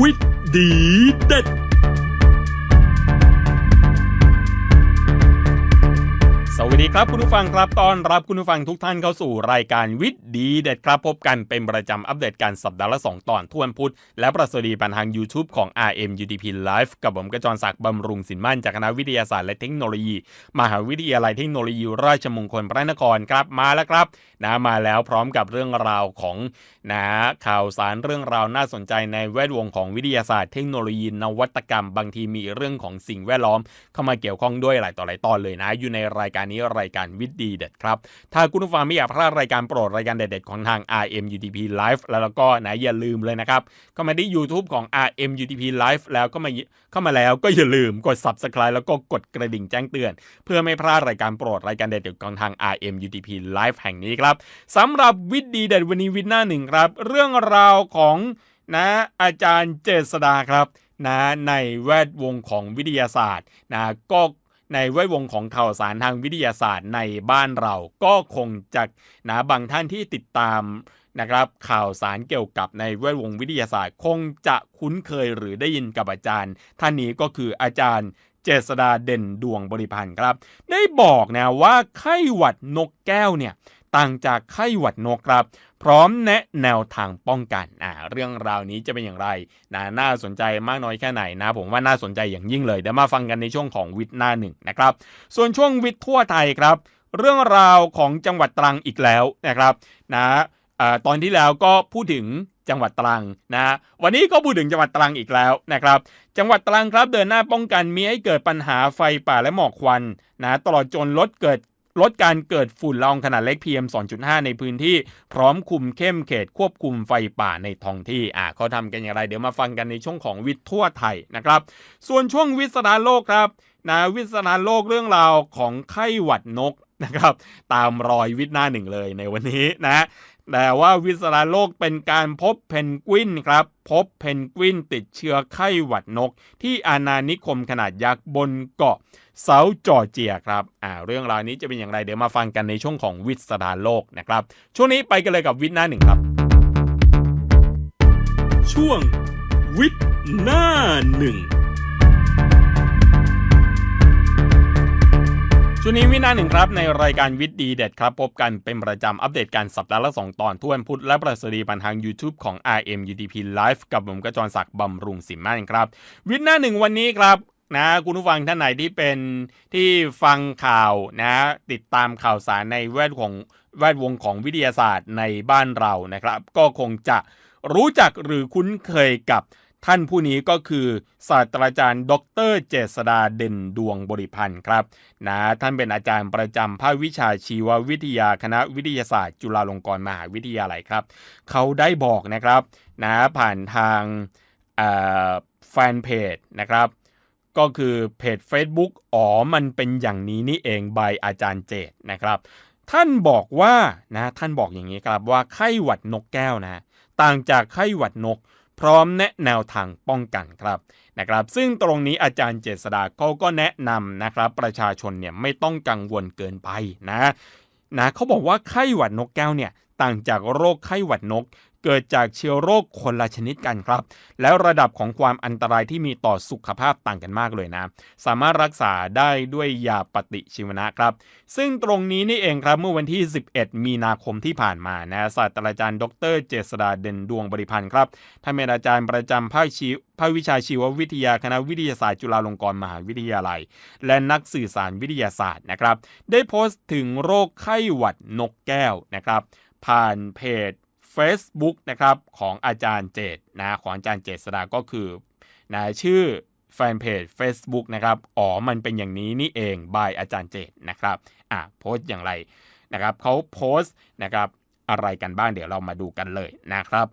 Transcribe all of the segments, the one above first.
วิทย์ดีเด็ด วัสดีครับคุณผู้ฟังครับต้อนรับคุณผู้ฟังทุกท่านเข้าสู่รายการวิทย์ดีเด็ดครับพบกันเป็นประจำอัปเดตการสัปดาห์ละ 2 ตอนทุกวันพุธและประสดีปันทาง YouTube ของ RM UDP Live กับผมกระจรศักดิ์บำรุงสินมั่นจากคณะวิทยาศาสตร์และเทคโนโลยี มหาวิทยาลัยเทคโนโลยีราชมงคลพระนครครับมาแล้วครับนะมาแล้วพร้อมกับเรื่องราวของนะข่าวสารเรื่องราวน่าสนใจในแวดวงของวิทยาศาสตร์เทคโนโลยีนวัตกรรม บางทีมีเรื่องของสิ่งแวดล้อม เข้ามาเกี่ยวข้องด้วยหลายต่อหลายตอนเลยนะ อยู่ในรายการนี้รายการวิดีเด็ดครับ ถ้าคุณผู้ฟังไม่อยากพลาดรายการโปรดรายการเด็ดๆของทาง RM UTP Live แล้วก็นะอย่าลืมเลยนะครับเข้ามาที่ YouTube ของ RM UTP Live แล้วก็มาเข้ามาแล้วก็อย่าลืมกด Subscribe แล้วก็กดกระดิ่งแจ้งเตือน เพื่อไม่พลาดรายการโปรดรายการเด็ดๆของทาง RM UTP Live แห่งนี้ครับสำหรับวิดีเด็ดวันนี้วิทย์หน้าหนึ่งครับ เรื่องราวของนะอาจารย์เจษดาครับนะในแวดวงของวิทยาศาสตร์นะก็ ในแวดวงของข่าวสารทางวิทยาศาสตร์ในบ้านเรา ก็คงจะนะบางท่านที่ติดตามนะครับข่าวสารเกี่ยวกับในแวดวงวิทยาศาสตร์ คงจะคุ้นเคยหรือได้ยินกับอาจารย์ ท่านนี้ก็คืออาจารย์เจษดาเด่นดวงบริพันธ์ครับ ได้บอกนะว่าไข้หวัดนกแก้วเนี่ย ต่างจากไข้หวัดนกครับ พร้อมแนะแนวทางป้องกันอ่าเรื่องราวนี้จะเป็นอย่างไรนะน่าสนใจมากน้อยแค่ไหนนะ ผมว่าน่าสนใจอย่างยิ่งเลยเดี๋ยวมาฟังกันในช่วงของวิทย์หน้าหนึ่งนะครับ ส่วนช่วงวิทย์ทั่วไทยครับ เรื่องราวของจังหวัดตรังอีกแล้วนะครับนะอตอนที่แล้วก็พูดถึงจังหวัดตรังนะวันนี้ก็พูดถึงจังหวัดตรังอีกแล้วนะครับ จังหวัดตรังครับเดินหน้าป้องกันมีให้เกิดปัญหาไฟป่าและหมอกควันนะตลอดจนลดเกิด ลดการเกิดฝุ่นละอองขนาดเล็ก PM 2.5 ในพื้นที่ พร้อมคุมเข้มเขตควบคุมไฟป่าในท้องที่อ่าเขาทำกันอย่างไร เดี๋ยวมาฟังกันในช่วงของวิทย์ทั่วไทยนะครับ ส่วนช่วงวิสนาโลกครับนะวิสนาโลกเรื่องราวของไข้หวัดนกนะครับตามรอยวิทย์หน้าหนึ่งเลยในวันนี้นะ แต่ว่าวิสราโลกเป็นการพบเพนกวินครับ พบเพนกวินติดเชื้อไข้หวัดนก ที่อาณานิคมขนาดยักษ์บนเกาะเซาท์จอร์เจียครับอ่าเรื่องราวนี้จะเป็นอย่างไรเดี๋ยวมาฟังกันในช่วงของวิสราโลกนะครับ ช่วงนี้ไปกันเลยกับวิทย์หน้าหนึ่งครับ ช่วงวิทย์หน้าหนึ่ง ช่วงนี้วินาหนึ่งครับ ในรายการวิทย์ดีเด็ดครับ พบกันเป็นประจำอัปเดตการสัปดาห์ละ 2 ตอนทุกวันพุธและประสดีปันทาง YouTube ของ RM UDP Live กับผมกระจรศักดิ์บำรุงสิมมั่นครับ วิทย์หน้าหนึ่งวันนี้ครับนะคุณผู้ฟังท่านไหนที่เป็นที่ฟังข่าวนะติดตามข่าวสารในแวดของแวดวงของวิทยาศาสตร์ในบ้านเรานะครับ ก็คงจะรู้จักหรือคุ้นเคยกับ ท่านผู้นี้ก็คือ ศาสตราจารย์ ดร เจษดาเด่นดวงบริพันธ์ครับนะท่านเป็นอาจารย์ประจำภาควิชาชีววิทยาคณะวิทยาศาสตร์ จุฬาลงกรณ์มหาวิทยาลัยครับ เขาได้บอกนะครับนะผ่านทางแฟนเพจนะครับก็คือเพจ Facebook อ๋อมันเป็นอย่างนี้นี่เองใบอาจารย์เจตนะครับท่านบอกว่านะท่านบอกอย่างนี้ครับว่าไข้หวัดนกแก้วนะต่างจากไข้หวัดนก พร้อมแนะแนวทางป้องกันครับนะครับ ซึ่งตรงนี้อาจารย์เจษดาเขาก็แนะนำนะครับ ประชาชนเนี่ยไม่ต้องกังวลเกินไปนะนะเขาบอกว่าไข้หวัดนกแก้วเนี่ยต่างจากโรคไข้หวัดนก เกิดจากเชื้อโรคคนละชนิดกันครับ แล้วระดับของความอันตรายที่มีต่อสุขภาพต่างกันมากเลยนะ สามารถรักษาได้ด้วยยาปฏิชีวนะครับ ซึ่งตรงนี้นี่เองครับเมื่อวันที่ 11 มีนาคมที่ผ่านมานะศาสตราจารย์ดรเจษดาเด่นดวงบริพันธ์ครับท่านเป็นอาจารย์ประจำภาคชีภาควิชาชีววิทยาคณะวิทยาศาสตร์จุฬาลงกรณ์มหาวิทยาลัย และนักสื่อสารวิทยาศาสตร์นะครับ ได้โพสต์ถึงโรคไข้หวัดนกแก้วนะครับ ผ่านเพจ Facebook นะครับของอาจารย์เจตนะของอาจารย์เจษดาก็คือนะชื่อแฟนเพจ Facebook นะครับอ๋อมันเป็นอย่างนี้นี่เองบายอาจารย์เจตนะครับอะโพสต์อย่างไรนะครับเขาโพสต์นะครับอะไรกันบ้างเดี๋ยวเรามาดูกันเลยนะครับ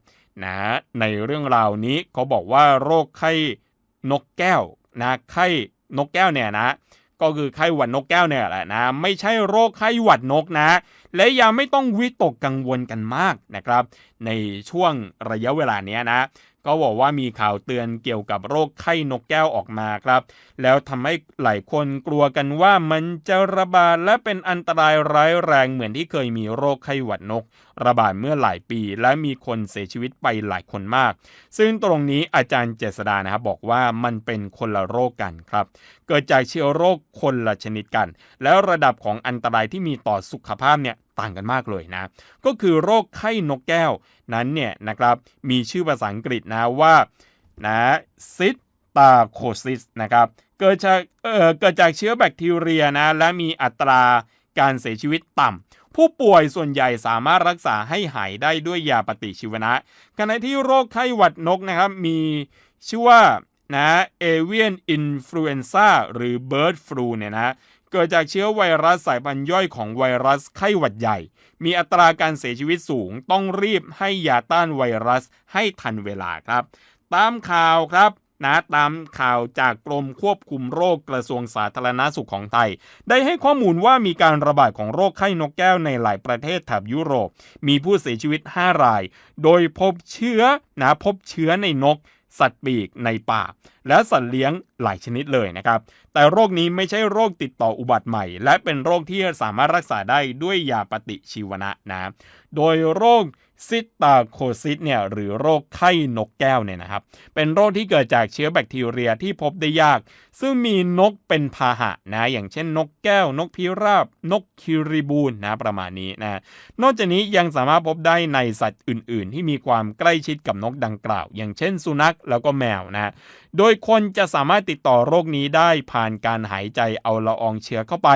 นะในเรื่องราวนี้เขาบอกว่าโรคไข้นกแก้วนะไข้นกแก้วเนี่ยนะ ก็คือไข้หวัดนกแก้วเนี่ยแหละนะ ไม่ใช่โรคไข้หวัดนกนะ และยังไม่ต้องวิตกกังวลกันมากนะครับ ในช่วงระยะเวลาเนี้ยนะ ก็บอกว่ามีข่าวเตือนเกี่ยวกับโรคไข้นกแก้วออกมาครับ แล้วทำให้หลายคนกลัวกันว่ามันจะระบาดและเป็นอันตรายร้ายแรงเหมือนที่เคยมีโรคไข้หวัดนก ระบาดเมื่อหลายปี และมีคนเสียชีวิตไปหลายคนมาก ซึ่งตรงนี้อาจารย์เจษดานะครับบอกว่ามันเป็นคนละโรคกันครับ เกิดจากเชื้อโรคคนละชนิดกัน แล้วระดับของอันตรายที่มีต่อสุขภาพเนี่ย ต่างกันมากเลยนะ ก็คือโรคไข้นกแก้วนั้นเนี่ยนะครับมีชื่อภาษาอังกฤษนะว่านะซิตตาโคซิสนะครับเกิดจากเอ่อเกิดจากเชื้อแบคทีเรียนะและมีอัตราการเสียชีวิตต่ำ ผู้ป่วยส่วนใหญ่สามารถรักษาให้หายได้ด้วยยาปฏิชีวนะขณะที่โรคไข้หวัดนกนะครับมีชื่อว่านะเอเวียนอินฟลูเอนซ่าหรือเบิร์ดฟลูเนี่ยนะ เกิดจากเชื้อไวรัสสายพันธุ์ย่อยของไวรัสไข้หวัดใหญ่ มีอัตราการเสียชีวิตสูงต้องรีบให้ยาต้านไวรัสให้ทันเวลาครับ ตามข่าวครับนะตามข่าวจากกรมควบคุมโรคกระทรวงสาธารณาสุขของไทย ได้ให้ข้อมูลว่ามีการระบาดของโรคไข้นกแก้วในหลายประเทศแถบยุโรป มีผู้เสียชีวิต 5 ราย โดยพบเชื้อนะพบเชื้อในนก สัตว์ปีกในป่า และสัตว์เลี้ยงหลายชนิดเลยนะครับ แต่โรคนี้ไม่ใช่โรคติดต่ออุบัติใหม่ และเป็นโรคที่สามารถรักษาได้ด้วยยาปฏิชีวนะนะ โดยโรค ซิตาโคซิสเนี่ยหรือโรคไข้นกแก้วเนี่ยนะครับ เป็นโรคที่เกิดจากเชื้อแบคทีเรียที่พบได้ยาก ซึ่งมีนกเป็นพาหะนะอย่างเช่นนกแก้ว นกพิราบ นกคิริบูนนะประมาณนี้นะนอกจากนี้ยังสามารถพบได้ในสัตว์อื่น ๆ ที่มีความใกล้ชิดกับนกดังกล่าว อย่างเช่นสุนัขแล้วก็แมวนะโดยคนจะสามารถติดต่อโรคนี้ได้ผ่านการหายใจเอาละอองเชื้อเข้าไป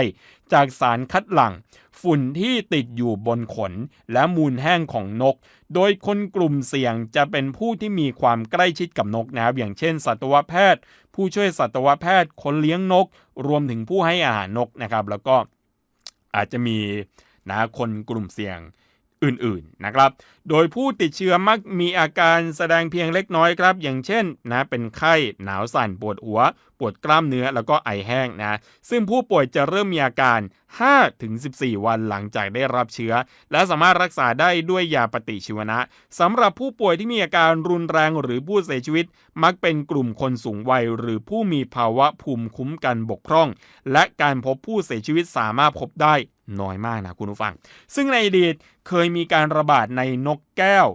จากสารคัดหลั่ง ฝุ่นที่ติดอยู่บนขน และมูลแห้งของนก โดยคนกลุ่มเสี่ยงจะเป็นผู้ที่มีความใกล้ชิดกับนกนะครับ อย่างเช่น สัตวแพทย์ ผู้ช่วยสัตวแพทย์ คนเลี้ยงนก รวมถึงผู้ให้อาหารนกนะครับ แล้วก็อาจจะมีนะคนกลุ่มเสี่ยง อื่นๆนะครับ โดยผู้ติดเชื้อมักมีอาการแสดงเพียงเล็กน้อยครับ อย่างเช่นนะเป็นไข้หนาวสั่นปวดหัว ปวดกล้ามเนื้อแล้วก็ไอแห้งนะซึ่งผู้ป่วยจะเริ่มมีอาการ 5-14 วันหลังจากได้รับเชื้อ และสามารถรักษาได้ด้วยยาปฏิชีวนะสำหรับผู้ป่วยที่มีอาการรุนแรงหรือผู้เสียชีวิต มักเป็นกลุ่มคนสูงวัย หรือผู้มีภาวะภูมิคุ้มกันบกพร่อง และการพบผู้เสียชีวิตสามารถพบได้ น้อยมากนะคุณผู้ฟัง ซึ่งในอดีตเคยมีการระบาดในนกแก้ว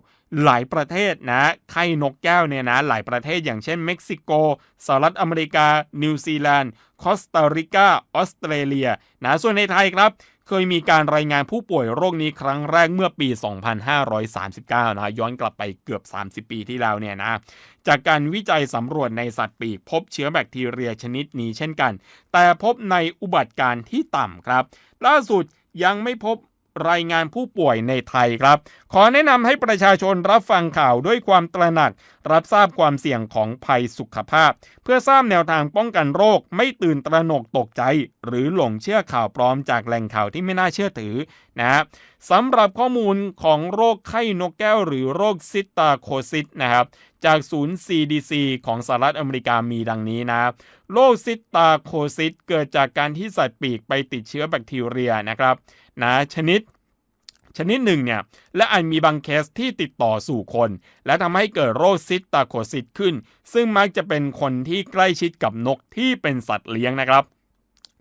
หลายประเทศนะ ไข้นกแก้วเนี่ยนะ หลายประเทศอย่างเช่นเม็กซิโก สหรัฐอเมริกา นิวซีแลนด์ คอสตาริกา ออสเตรเลีย นะ ส่วนในไทยครับ เคยมีการรายงานผู้ป่วยโรคนี้ครั้งแรกเมื่อปี 2539 นะย้อนกลับไปเกือบ 30 ปีที่แล้วเนี่ยนะ จากการวิจัยสำรวจในสัตว์ปีก พบเชื้อแบคทีเรียชนิดนี้เช่นกัน แต่พบในอุบัติการ์ที่ต่ำครับ ล่าสุดยังไม่พบ รายงานผู้ป่วยในไทยครับ ขอแนะนำให้ประชาชนรับฟังข่าวด้วยความตระหนัก รับทราบความเสี่ยงของภัยสุขภาพ เพื่อทราบแนวทางป้องกันโรค ไม่ตื่นตระหนกตกใจ หรือหลงเชื่อข่าวปลอมจากแหล่งข่าวที่ไม่น่าเชื่อถือนะฮะสำหรับข้อมูลของโรคไข้นกแก้วหรือโรคซิตาโคซิสนะครับ จากศูนย์ CDC ของสหรัฐอเมริกามีดังนี้นะโรคซิตาโคซิสเกิดจากการที่สัตว์ปีกไปติดเชื้อแบคทีเรียนะครับ นะชนิดชนิดหนึ่งเนี่ยและอาจมีบางเคสที่ติดต่อสู่คน และทำให้เกิดโรคซิตาโคซิสขึ้น ซึ่งมักจะเป็นคนที่ใกล้ชิดกับนกที่เป็นสัตว์เลี้ยงนะครับ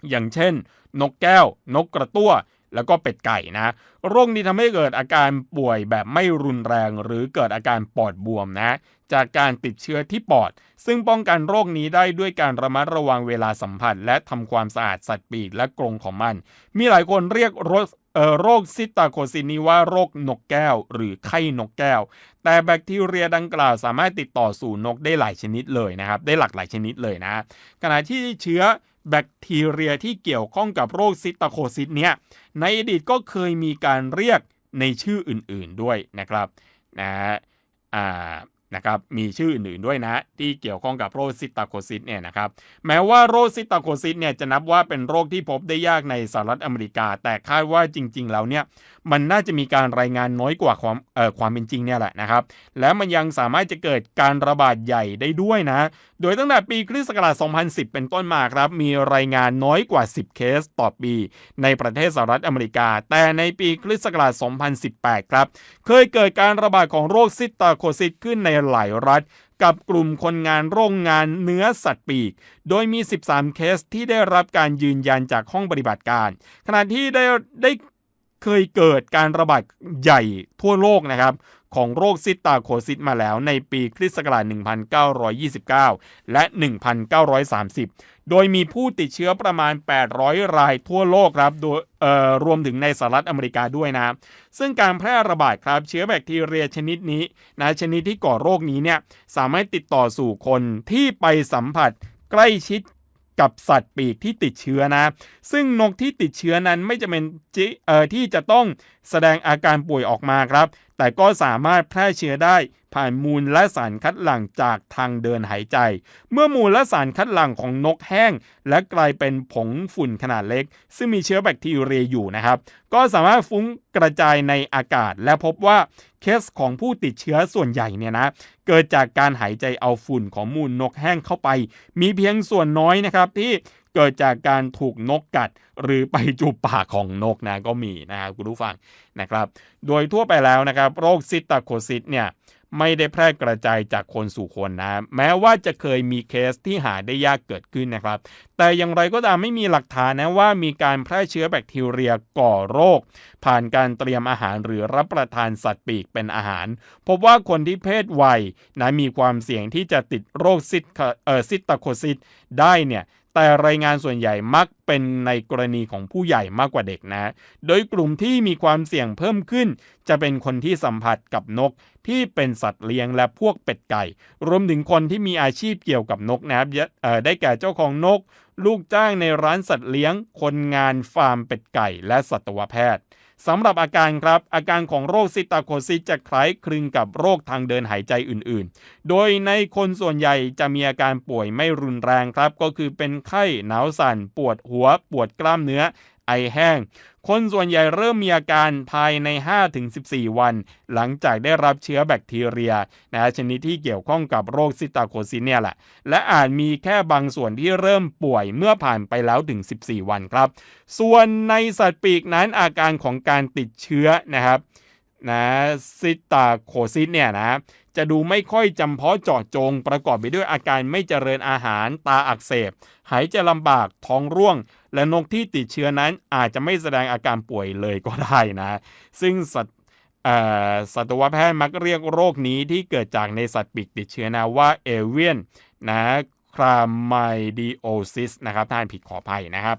อย่างเช่น นกแก้ว นกกระตั้ว แล้วก็เป็ดไก่นะ โรคนี้ทำให้เกิดอาการป่วยแบบไม่รุนแรงหรือเกิดอาการปอดบวมนะ จากการติดเชื้อที่ปอด ซึ่งป้องกันโรคนี้ได้ด้วยการระมัดระวังเวลาสัมผัส และทำความสะอาดสัตว์ปีกและกรงของมัน มีหลายคนเรียกโรคโรคซิตาโคซินนี้ว่าโรคนกแก้ว หรือไข้นกแก้ว แต่แบคทีเรียดังกล่าวสามารถติดต่อสู่นกได้หลายชนิดเลยนะครับ ได้หลากหลายชนิดเลยนะ ขณะที่เชื้อแบคทีเรียที่เกี่ยวข้องกับโรคซิตาโคซิสเนี่ยในอดีตก็เคยมีการเรียกในชื่ออื่นๆด้วยนะครับนะอ่า นะครับมีชื่ออื่นๆด้วยนะที่เกี่ยวข้องกับโรคซิตาโคซิสเนี่ยนะครับแม้ว่าโรคซิตาโคซิสเนี่ยจะนับว่าเป็นโรคที่พบได้ยากในสหรัฐอเมริกา แต่คาดว่าจริง ๆ แล้วเนี่ยมันน่าจะมีการรายงานน้อยกว่าความเอ่อความเป็นจริงเนี่ยแหละนะครับและมันยังสามารถจะเกิดการระบาดใหญ่ได้ด้วยนะ โดยตั้งแต่ปีคริสต์ศักราช 2010 เป็นต้นมาครับ มีรายงานน้อยกว่า 10 เคสต่อปี ในประเทศสหรัฐอเมริกา แต่ในปีคริสต์ศักราช 2018 ครับ เคยเกิดการระบาดของโรคซิตาโคซิสขึ้นในหลายรัฐ กับกลุ่มคนงานโรงงานเนื้อสัตว์ปีก โดยมี 13 เคสที่ได้รับการยืนยันจากห้องปฏิบัติการ ขณะที่ได้ได้ เคยเกิดการระบาดใหญ่ทั่วโลกนะครับ ของโรคซิตาโคซิสมาแล้วในปีคริสต์ศักราช1929 และ 1930 โดยมีผู้ติดเชื้อประมาณ 800 รายทั่วโลกครับโดยเอ่อรวมถึงในสหรัฐอเมริกาด้วยนะ ซึ่งการแพร่ระบาดครับเชื้อแบคทีเรียชนิดนี้นะชนิดที่ก่อโรคนี้เนี่ยสามารถติดต่อสู่คนที่ไปสัมผัสใกล้ชิด กับสัตว์ปีกที่ติดเชื้อนะ ซึ่งนกที่ติดเชื้อนั้นไม่จะเป็นจิเอ่อที่จะต้องแสดงอาการป่วยออกมาครับ แต่ก็สามารถแพร่เชื้อได้ ผ่านมูลและสารคัดหลั่งจากทางเดินหายใจ เมื่อมูลและสารคัดหลั่งของนกแห้ง และกลายเป็นผงฝุ่นขนาดเล็ก ซึ่งมีเชื้อแบคทีเรียอยู่นะครับ ก็สามารถฟุ้งกระจายในอากาศ และพบว่าเคสของผู้ติดเชื้อส่วนใหญ่เนี่ยนะเกิดจากการหายใจเอาฝุ่นของมูลนกแห้งเข้าไป มีเพียงส่วนน้อยนะครับที่ เกิดจากการถูกนกกัด หรือไปจูบปากของนกนะก็มีนะครับคุณผู้ฟังนะครับ โดยทั่วไปแล้วนะครับ โรคซิตาโคซิสเนี่ยไม่ได้แพร่กระจายจากคนสู่คนนะ แม้ว่าจะเคยมีเคสที่หาได้ยากเกิดขึ้นนะครับ แต่อย่างไรก็ตามไม่มีหลักฐานนะว่ามีการแพร่เชื้อแบคทีเรียก่อโรค ผ่านการเตรียมอาหารหรือรับประทานสัตว์ปีกเป็นอาหาร พบว่าคนที่เพศวัยนะมีความเสี่ยงที่จะติดโรคซิตเอ่อซิตาโคซิสได้เนี่ย แต่รายงานส่วนใหญ่มักเป็นในกรณีของผู้ใหญ่มากกว่าเด็กนะ โดยกลุ่มที่มีความเสี่ยงเพิ่มขึ้น จะเป็นคนที่สัมผัสกับนกที่เป็นสัตว์เลี้ยงและพวกเป็ดไก่ รวมถึงคนที่มีอาชีพเกี่ยวกับนกนะครับได้แก่เจ้าของนก ลูกจ้างในร้านสัตว์เลี้ยง คนงานฟาร์มเป็ดไก่ และสัตวแพทย์ สำหรับอาการครับ อาการของโรคซิตาโคซิสจะคล้ายคลึงกับโรคทางเดินหายใจอื่นๆ โดยในคนส่วนใหญ่จะมีอาการป่วยไม่รุนแรงครับ ก็คือเป็นไข้หนาวสั่น ปวดหัว ปวดกล้ามเนื้อ ไอแห้ง คนส่วนใหญ่เริ่มมีอาการภายใน 5-14 วัน หลังจากได้รับเชื้อแบคทีเรียนะชนิดที่เกี่ยวข้องกับโรคซิตาโคซิสเนี่ยแหละและอาจมีแค่บางส่วนที่เริ่มป่วยเมื่อผ่านไปแล้วถึง 14 วันครับ ส่วนในสัตว์ปีกนั้นอาการของการติดเชื้อนะครับนะซิตาโคซิสเนี่ยนะจะดูไม่ค่อยจำเพาะเจาะจงประกอบไปด้วยอาการไม่เจริญอาหารตาอักเสบ หายใจลำบากท้องร่วง และนกที่ติดเชื้อนั้นอาจจะไม่แสดงอาการป่วยเลยก็ได้นะ ซึ่งสัตว์สัตวแพทย์มักเรียกโรคนี้ที่เกิดจากในสัตว์ปีกติดเชื้อนะว่าเอเวียนนะคลาไมดิโอซิสนะครับท่านผิดขออภัยนะครับ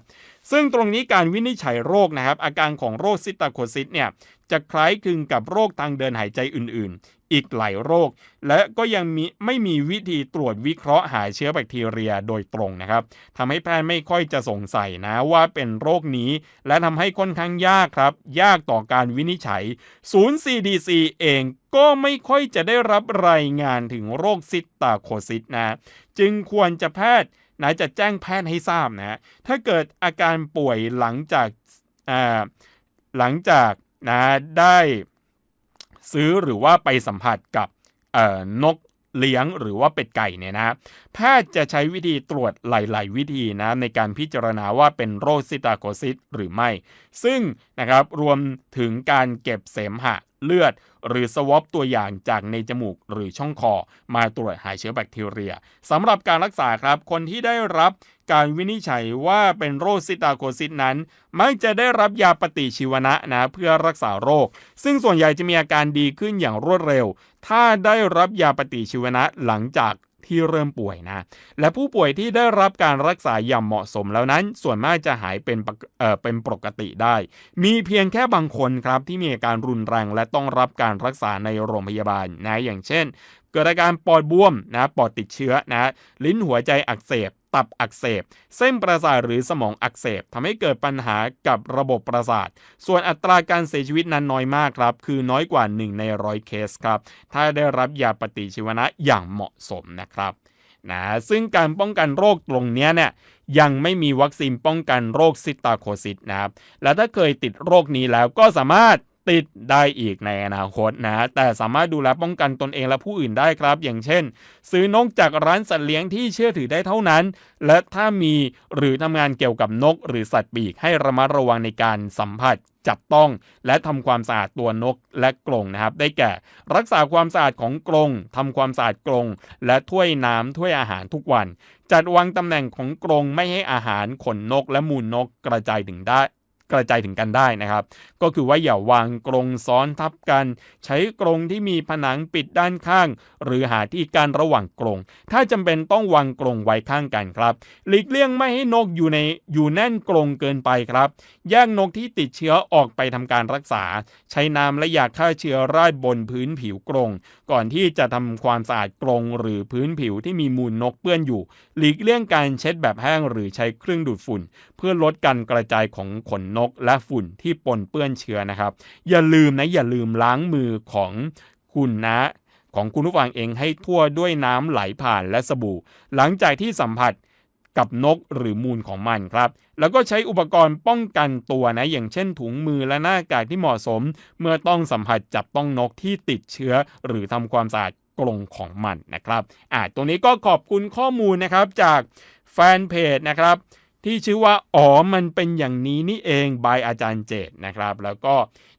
ซึ่งตรงนี้การวินิจฉัยโรคนะครับ อาการของโรคซิตาโคซิสเนี่ยจะคล้ายคลึงกับโรคทางเดินหายใจอื่นๆ อีกหลายโรค และก็ยังมีไม่มีวิธีตรวจวิเคราะห์หาเชื้อแบคทีเรียโดยตรงนะครับทำให้แพทย์ไม่ค่อยจะสงสัยนะว่าเป็นโรคนี้ และทำให้ค่อนข้างยากครับ ยากต่อการวินิจฉัยศูนย์ CDC เองก็ไม่ค่อยจะได้รับรายงานถึงโรคซิตตาโคซิสนะ จึงควรจะแพทย์นะจะแจ้งแพทย์ให้ทราบนะถ้าเกิดอาการป่วยหลังจากหลังจากนะได้ ซื้อหรือว่าไปสัมผัสกับนกเลี้ยงหรือว่าเป็ดไก่เนี่ยนะแพทย์จะใช้วิธีตรวจหลาย ๆ วิธีนะในการพิจารณาว่าเป็นโรคซิตาโคซิสหรือไม่ ซึ่งนะครับรวมถึงการเก็บเสมหะเลือด หรือสวอปตัวอย่างจากในจมูกหรือช่องคอ มาตรวจหาเชื้อแบคทีเรียสำหรับการรักษาครับ คนที่ได้รับการวินิจฉัยว่าเป็นโรคซิตาโคซิสนั้น มักจะได้รับยาปฏิชีวนะนะเพื่อรักษาโรค ซึ่งส่วนใหญ่จะมีอาการดีขึ้นอย่างรวดเร็ว ถ้าได้รับยาปฏิชีวนะหลังจาก ที่เริ่มป่วยนะ และผู้ป่วยที่ได้รับการรักษาอย่างเหมาะสมแล้วนั้น ส่วนมากจะหายเป็นเอ่อเป็นปกติได้ มีเพียงแค่บางคนครับที่มีอาการรุนแรงและต้องรับการรักษาในโรงพยาบาลนะอย่างเช่น เกิดอาการปอดบวมนะปอดติดเชื้อนะลิ้นหัวใจอักเสบ ตับอักเสบ เส้นประสาทหรือสมองอักเสบทำให้เกิดปัญหากับระบบประสาท ส่วนอัตราการเสียชีวิตนั้นน้อยมากครับ คือน้อยกว่า 1 ในร้อยเคสครับ ถ้าได้รับยาปฏิชีวนะอย่างเหมาะสมนะครับนะซึ่งการป้องกันโรคตรงนี้เนี่ยยังไม่มีวัคซีนป้องกันโรคซิตาโคซิสนะครับ และถ้าเคยติดโรคนี้แล้วก็สามารถ ติดได้อีกในอนาคตนะแต่สามารถดูแลป้องกันตนเองและผู้อื่นได้ครับ อย่างเช่น ซื้อนกจากร้านสัตว์เลี้ยงที่เชื่อถือได้เท่านั้น และถ้ามีหรือทำงานเกี่ยวกับนก หรือสัตว์ปีกให้ระมัดระวังในการสัมผัสจับต้องและทำความสะอาดตัวนกและกรงนะครับ ได้แก่ รักษาความสะอาดของกรงทำความสะอาดกรงและถ้วยน้ำถ้วยอาหารทุกวัน จัดวางตำแหน่งของกรงไม่ให้อาหารขนนกและมูลนกกระจายถึงได้ กระจายถึงกันได้นะครับ ก็คือว่าอย่าวางกรงซ้อนทับกัน ใช้กรงที่มีผนังปิดด้านข้าง หรือหาที่การระหว่างกรง ถ้าจำเป็นต้องวางกรงไว้ข้างกันครับหลีกเลี่ยงไม่ให้นกอยู่ในอยู่แน่นกรงเกินไปครับ แยกนกที่ติดเชื้อออกไปทำการรักษา ใช้น้ำและยาฆ่าเชื้อราดบนพื้นผิวกรง ก่อนที่จะทำความสะอาดกรงหรือพื้นผิวที่มีมูลนกเปื้อนอยู่ หลีกเลี่ยงการเช็ดแบบแห้งหรือใช้เครื่องดูดฝุ่น เพื่อลดการกระจายของขนนกและฝุ่นที่ปนเปื้อนเชื้อนะครับ อย่าลืมนะอย่าลืมล้างมือของคุณนะของคุณผู้ฟังเองให้ทั่วด้วยน้ำไหลผ่านและสบู่ หลังจากที่สัมผัสกับนกหรือมูลของมันครับ แล้วก็ใช้อุปกรณ์ป้องกันตัวนะ อย่างเช่นถุงมือและหน้ากากที่เหมาะสม เมื่อต้องสัมผัสจับต้องนกที่ติดเชื้อ หรือทำความสะอาดกรงของมันนะครับ อ่าตรงนี้ก็ขอบคุณข้อมูลนะครับจากแฟนเพจนะครับ ที่ชื่อว่าอ๋อมันเป็นอย่างนี้นี่เองบายอาจารย์เจตนะครับ แล้วก็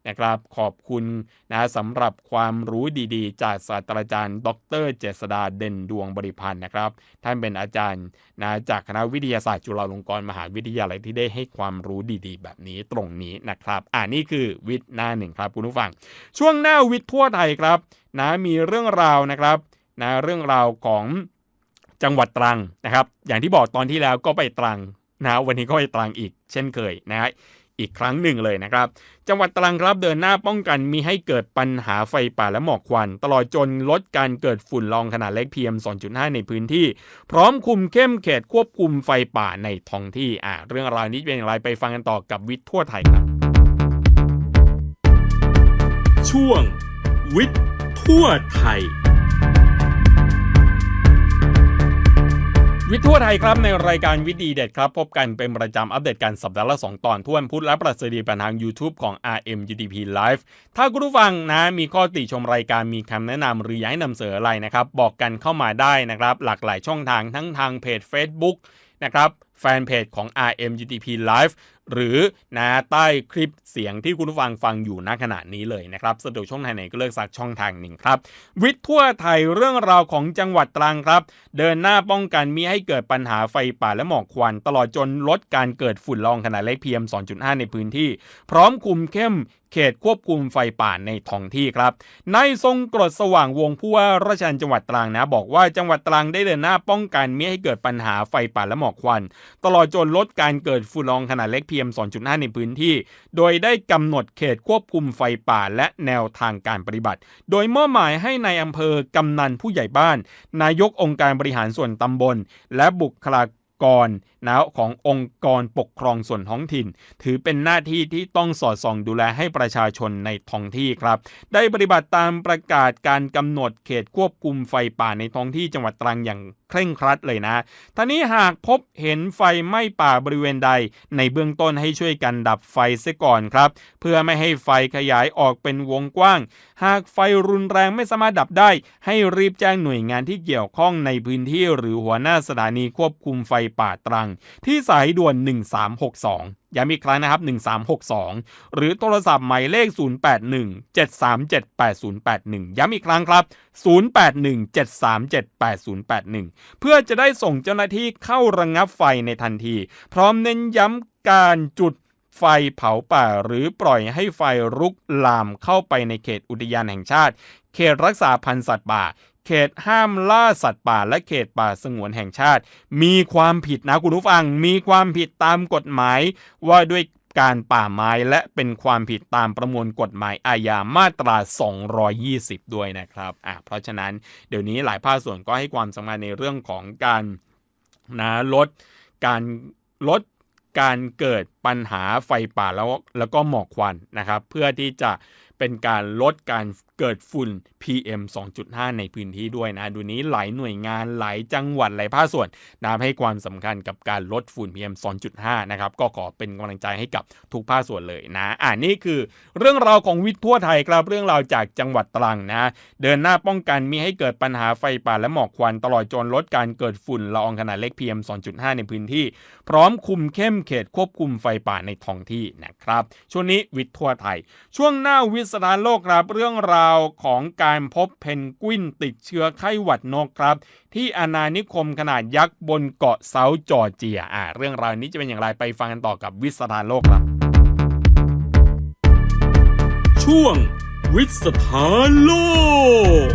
นะครับขอบคุณนะสำหรับความรู้ดีๆ จากศาสตราจารย์ ดร เจษดาเด่นดวงบริพันธ์นะครับ ท่านเป็นอาจารย์นะจากคณะวิทยาศาสตร์จุฬาลงกรณ์มหาวิทยาลัยที่ได้ให้ความรู้ดีๆ แบบนี้ตรงนี้นะครับ อ่านี่คือวิทย์หน้าหนึ่งครับคุณผู้ฟัง ช่วงหน้าวิทย์ทั่วไทยครับนะมีเรื่องราวนะครับนะเรื่องราวของจังหวัดตรังนะครับ อย่างที่บอกตอนที่แล้วก็ไปตรัง นะวันนี้ก็ไปตรังอีกเช่นเคยนะฮะอีกครั้งหนึ่งเลยนะครับ จังหวัดตรังครับเดินหน้าป้องกันมีให้เกิดปัญหาไฟป่าและหมอกควัน ตลอดจนลดการเกิดฝุ่นละอองขนาดเล็ก PM 2.5 ในพื้นที่ พร้อมคุมเข้มเขตควบคุมไฟป่าในท้องที่อ่าเรื่องราวนี้เป็นอย่างไรไปฟังกันต่อกับวิทย์ทั่วไทยครับ ช่วง วิทย์ทั่วไทย วิทย์ทั่วไทยครับในรายการวิทย์ดีเด็ดครับ พบกันเป็นประจำอัปเดตกันสัปดาห์ละ 2 ตอนทุกวันพุธและประสิทธิปันทาง YouTube ของ rmudp Live ถ้าคุณผู้ฟังนะมีข้อติชมรายการมีคำแนะนำหรืออยากให้นำเสนออะไรนะครับ บอกกันเข้ามาได้นะครับ หลากหลายช่องทางทั้งทางเพจ Facebook นะครับแฟนเพจของ RMUTP Live หรือนะใต้คลิปเสียงที่คุณผู้ฟังฟังอยู่ณขณะนี้เลยนะครับสะดวกช่องทางไหนก็เลือกสักช่องทางหนึ่งครับ วิทย์ทั่วไทยเรื่องราวของจังหวัดตรังครับ เดินหน้าป้องกันมิให้เกิดปัญหาไฟป่าและหมอกควัน ตลอดจนลดการเกิดฝุ่นละอองขนาดเล็ก PM 2.5 ในพื้นที่ พร้อมคุมเข้ม เขตควบคุมไฟป่าในท้องที่ครับนายทรงกรดสว่างวงผู้ว่าราชการจังหวัดตรังนะบอกว่าจังหวัดตรังได้เดินหน้าป้องกันมิให้เกิดปัญหาไฟป่าและหมอกควัน ตลอดจนลดการเกิดฝุ่นละอองขนาดเล็ก PM 2.5 ในพื้นที่ โดยได้กำหนดเขตควบคุมไฟป่าและแนวทางการปฏิบัติ โดยมอบหมายให้ในายอำเภอกำนันผู้ใหญ่บ้าน นายกองค์การบริหารส่วนตำบล และบุคลากร นะขององค์กรปกครองส่วนท้องถิ่น ถือเป็นหน้าที่ที่ต้องสอดส่องดูแลให้ประชาชนในท้องที่ครับ ได้ปฏิบัติตามประกาศการกำหนดเขตควบคุมไฟป่าในท้องที่จังหวัดตรังอย่างเคร่งครัดเลยนะท่านี้หากพบเห็นไฟไหม้ป่าบริเวณใด ในเบื้องต้นให้ช่วยกันดับไฟเสียก่อนครับ เพื่อไม่ให้ไฟขยายออกเป็นวงกว้าง หากไฟรุนแรงไม่สามารถดับได้ ให้รีบแจ้งหน่วยงานที่เกี่ยวข้องในพื้นที่หรือหัวหน้าสถานีควบคุมไฟป่าตรังที่สายด่วน 1362 ย้ำอีกครั้งนะครับ 1362 หรือโทรศัพท์หมายเลข 0817378081 ย้ำอีกครั้งครับ 0817378081 เพื่อจะได้ส่งเจ้าหน้าที่เข้าระงงับไฟในทันที พร้อมเน้นย้ำการจุดไฟเผาป่าหรือปล่อยให้ไฟรุกลามเข้าไปในเขตอุทยานแห่งชาติ เขตรักษาพันธุ์สัตว์ป่า เขตห้ามล่าสัตว์ป่าและเขตป่าสงวนแห่งชาติ มีความผิดนะคุณผู้ฟัง มีความผิดตามกฎหมายว่าด้วยการป่าไม้และเป็นความผิดตามประมวลกฎหมายอาญามาตรา 220 ด้วยนะครับอะเพราะฉะนั้นเดี๋ยวนี้หลายภาคส่วนก็ให้ความสำคัญในเรื่องของการนะลดการลดการเกิดปัญหาไฟป่าแล้วแล้วก็หมอกควันนะครับ เพื่อที่จะเป็นการลดการเกิดฝุ่น PM 2.5 ในพื้นที่ด้วยนะ ดูนี้หลายหน่วยงานหลายจังหวัดหลายภาคส่วนนะให้ความสำคัญกับการลดฝุ่น PM 2.5 นะครับ ก็ขอเป็นกำลังใจให้กับทุกภาคส่วนเลยนะ อ่านี่คือเรื่องราวของวิทย์ทั่วไทยครับเรื่องราวจากจังหวัดตรังนะ เดินหน้าป้องกันมีให้เกิดปัญหาไฟป่าและหมอกควันตลอดจนลดการเกิดฝุ่นละอองขนาดเล็ก PM 2.5 ในพื้นที่ พร้อมคุมเข้มเขตควบคุมไฟป่าในท้องที่นะครับ ช่วงนี้วิทย์ทั่วไทย ช่วงหน้าวิสดารโลกครับเรื่องราวของการพบเพนกวินติดเชื้อไข้หวัดนกครับ ที่อาณานิคมขนาดยักษ์บนเกาะเซาจอร์เจียอ่าเรื่องราวนี้จะเป็นอย่างไรไปฟังกันต่อกับวิสดารโลกครับ ช่วงวิสถานโลก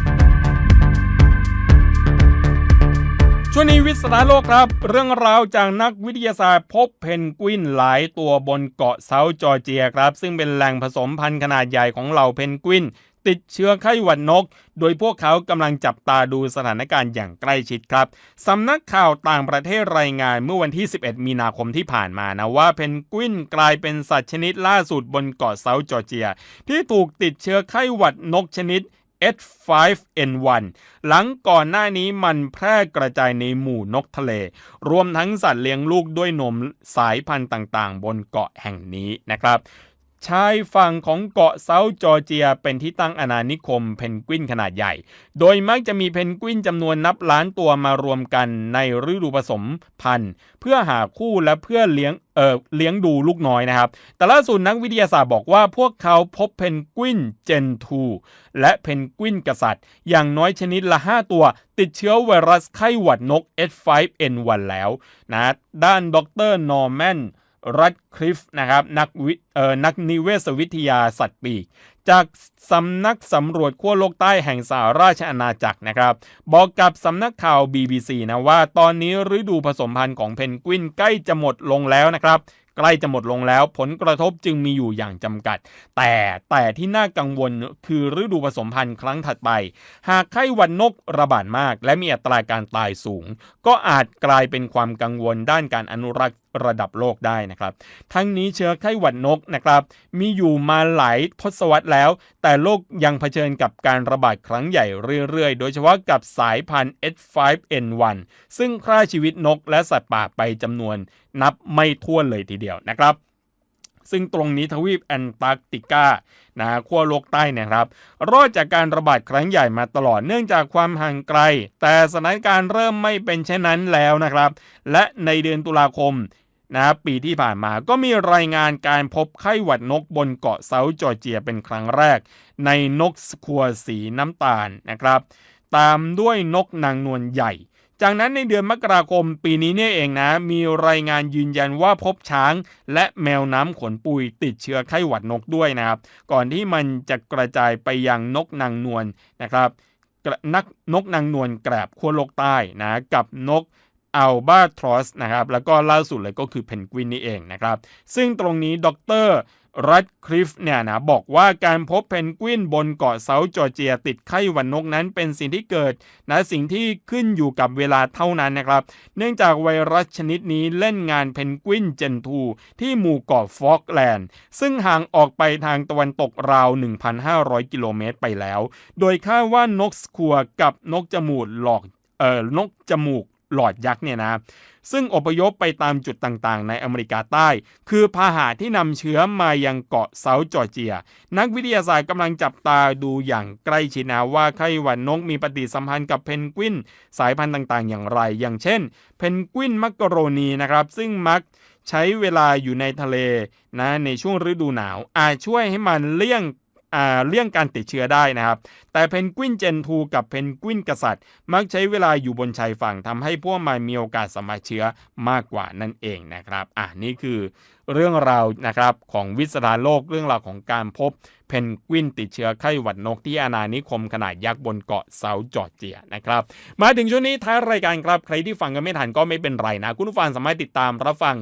ช่วงนี้วิสาโลกครับ เรื่องราวจากนักวิทยาศาสตร์พบเพนกวินหลายตัวบนเกาะเซาจอร์เจียครับ ซึ่งเป็นแหล่งผสมพันธุ์ขนาดใหญ่ของเหล่าเพนกวิน ติดเชื้อไข้หวัดนก โดยพวกเขากำลังจับตาดูสถานการณ์อย่างใกล้ชิดครับสำนักข่าวต่างประเทศรายงานเมื่อวันที่ 11 มีนาคมที่ผ่านมานะว่าเพนกวินกลายเป็นสัตว์ชนิดล่าสุดบนเกาะเซาท์จอร์เจีย ที่ถูกติดเชื้อไข้หวัดนกชนิด H5N1 หลังก่อนหน้านี้มันแพร่กระจายในหมู่นกทะเล รวมทั้งสัตว์เลี้ยงลูกด้วยนมสายพันธุ์ต่างๆ บนเกาะแห่งนี้นะครับ ชายฝั่งของเกาะเซาท์จอร์เจีย เป็นที่ตั้งอาณานิคมเพนกวินขนาดใหญ่ โดยมักจะมีเพนกวินจำนวนนับล้านตัวมารวมกันในฤดูผสมพันธุ์ เพื่อหาคู่และเพื่อเลี้ยงเอ่อเลี้ยงดูลูกน้อยนะครับ แต่ล่าสุดนักวิทยาศาสตร์บอกว่าพวกเขาพบเพนกวินเจนทูและเพนกวินกษัตริย์ อย่างน้อยชนิดละ 5 ตัว ติดเชื้อไวรัสไข้หวัดนก H5N1 แล้วนะด้านดรนอร์แมน รัดคลิฟนะครับนักวิเอ่อนักนิเวศวิทยาสัตว์ปีก จากสำนักสำรวจขั้วโลกใต้แห่งสหราชอาณาจักรนะครับ บอกกับสำนักข่าว BBC นะว่า ตอนนี้ฤดูผสมพันธุ์ของเพนกวินใกล้จะหมดลงแล้วนะครับใกล้จะหมดลงแล้วผลกระทบจึงมีอยู่อย่างจำกัด แต่แต่ที่น่ากังวลคือฤดูผสมพันธุ์ครั้งถัดไป หากไข้หวัดนกระบาดมาก และมีอัตราการตายสูง ก็อาจกลายเป็นความกังวลด้านการอนุรักษ์ ระดับโลกได้นะครับ ทั้งนี้เชื้อไข้หวัดนกนะครับมีอยู่มาหลายทศวรรษแล้ว แต่โลกยังเผชิญกับการระบาดครั้งใหญ่เรื่อยๆ โดยเฉพาะกับสายพันธุ์ H5N1 ซึ่งฆ่าชีวิตนกและสัตว์ป่าไปจำนวนนับไม่ถ้วนเลยทีเดียวนะครับซึ่งตรงนี้ทวีปแอนตาร์กติกานะขั้วโลกใต้นยครับ รอดจากการระบาดครั้งใหญ่มาตลอดเนื่องจากความห่างไกล แต่สถานการณ์เริ่มไม่เป็นเช่นนั้นแล้วนะครับ และในเดือนตุลาคม นะปีที่ผ่านมาก็มีรายงานการพบไข้หวัดนกบนเกาะเซาท์จอร์เจียเป็นครั้งแรก ในนกสคัวสีน้ำตาลนะครับ ตามด้วยนกนางนวลใหญ่ จากนั้นในเดือนมกราคมปีนี้เนี่ยเองนะ มีรายงานยืนยันว่าพบช้างและแมวน้ำขนปุยติดเชื้อไข้หวัดนกด้วยนะครับ ก่อนที่มันจะกระจายไปยังนกนางนวลนะครับนักนกนางนวลแกรบขั้วโลกใต้นะกับนก อัลบาทรอสนะครับแล้วก็ล่าสุดเลยก็คือเพนกวินนี่เองนะครับ ซึ่งตรงนี้ดรรัดคลิฟเนี่ยนะบอกว่าการพบเพนกวินบนเกาะเซาท์จอร์เจีย ติดไข้หวัดนกนั้นเป็นสิ่งที่เกิดนะสิ่งที่ขึ้นอยู่กับเวลาเท่านั้นนะครับ เนื่องจากไวรัสชนิดนี้เล่นงานเพนกวินเจนทูที่หมู่เกาะฟอกแลนด์ ซึ่งห่างออกไปทางตะวันตกราว 1,500 กิโลเมตรไปแล้ว โดยคาดว่านกสคัวกับนกจมูกหลอกเอ่อนกจมูก หลอดยักษ์เนี่ยนะซึ่งอพยพไปตามจุดต่างๆ ในอเมริกาใต้ คือพาหะที่นำเชื้อมายังเกาะเซาท์จอร์เจีย นักวิทยาศาสตร์กำลังจับตาดูอย่างใกล้ชิดนะว่าไข้หวัดนกมีปฏิสัมพันธ์กับเพนกวินสายพันธุ์ต่างๆ อย่างไร อย่างเช่น เพนกวินมักกะโรนีนะครับ ซึ่งมักใช้เวลาอยู่ในทะเลนะในช่วงฤดูหนาว อาจช่วยให้มันเลี่ยง เรื่องการติดเชื้อได้นะครับ แต่เพนกวินเจนทูกับเพนกวินกษัตริย์ มักใช้เวลาอยู่บนชายฝั่งทำให้พวกมันมีโอกาสสัมผัสเชื้อมากกว่านั่นเองนะครับ อะนี่คือ เรื่องราวนะครับของวิสราโลกเรื่องราวของการพบเพนกวินติดเชื้อไข้หวัดนกที่อาณานิคมขนาดยักษ์บนเกาะเซาท์จอร์เจียนะครับมาถึงช่วงนี้ท้ายรายการครับใครที่ฟังกันไม่ทันก็ไม่เป็นไรนะ คุณผู้ฟังสามารถติดตามรับฟัง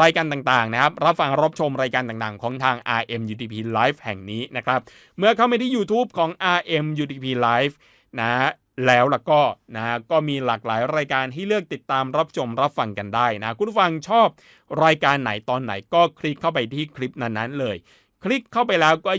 รายการต่างๆนะครับรับฟังรับชมรายการต่างๆ ของทาง RM UTP Live แห่งนี้นะครับเมื่อเข้าไปที่ YouTube ของ RM UTP Live นะ แล้วล่ะก็นะฮะก็มีหลากหลายรายการให้เลือกติดตามรับชมรับฟังกันได้นะคุณผู้ฟังชอบรายการไหนตอนไหนก็คลิกเข้าไปที่คลิปนั้นๆเลย คลิกเข้าไปแล้วก็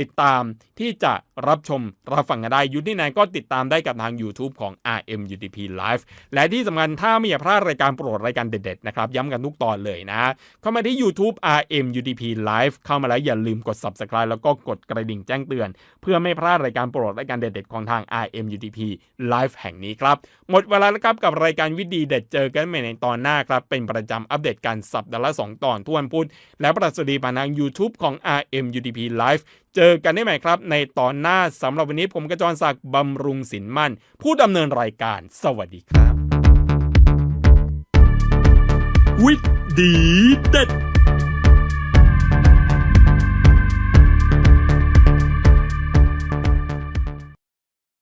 ติดตามที่จะรับชมรับฟังกันได้ยู่ที่ไหนก็ติดตามได้กับทาง YouTube ของ RMUTP Live และที่สำคัญถ้าไม่อยากพลาดรายการโปรดรายการเด็ดๆนะครับย้ำกันทุกตอนเลยนะ เข้ามาที่ YouTube RMUTP Live เข้ามาแล้วอย่าลืมกด Subscribe แล้วก็กดกระดิ่งแจ้งเตือน เพื่อไม่พลาดรายการโปรดรายการเด็ดๆของทาง RMUTP Live แห่งนี้ครับ หมดเวลาแล้วครับกับรายการวิดีเด็ดเจอกันใหม่ในตอนหน้าครับเป็นประจำอัปเดตการสัปดาห์ละ2ตอนทุกวันพุธและประสดีผ่านทาง YouTube ของ RMUTP Live เจอกันได้ใหม่ครับ ในตอนหน้าสำหรับวันนี้ผมกระจรศักดิ์บำรุงสินมั่น ผู้ดำเนินรายการ สวัสดีครับ วิดีเด็ด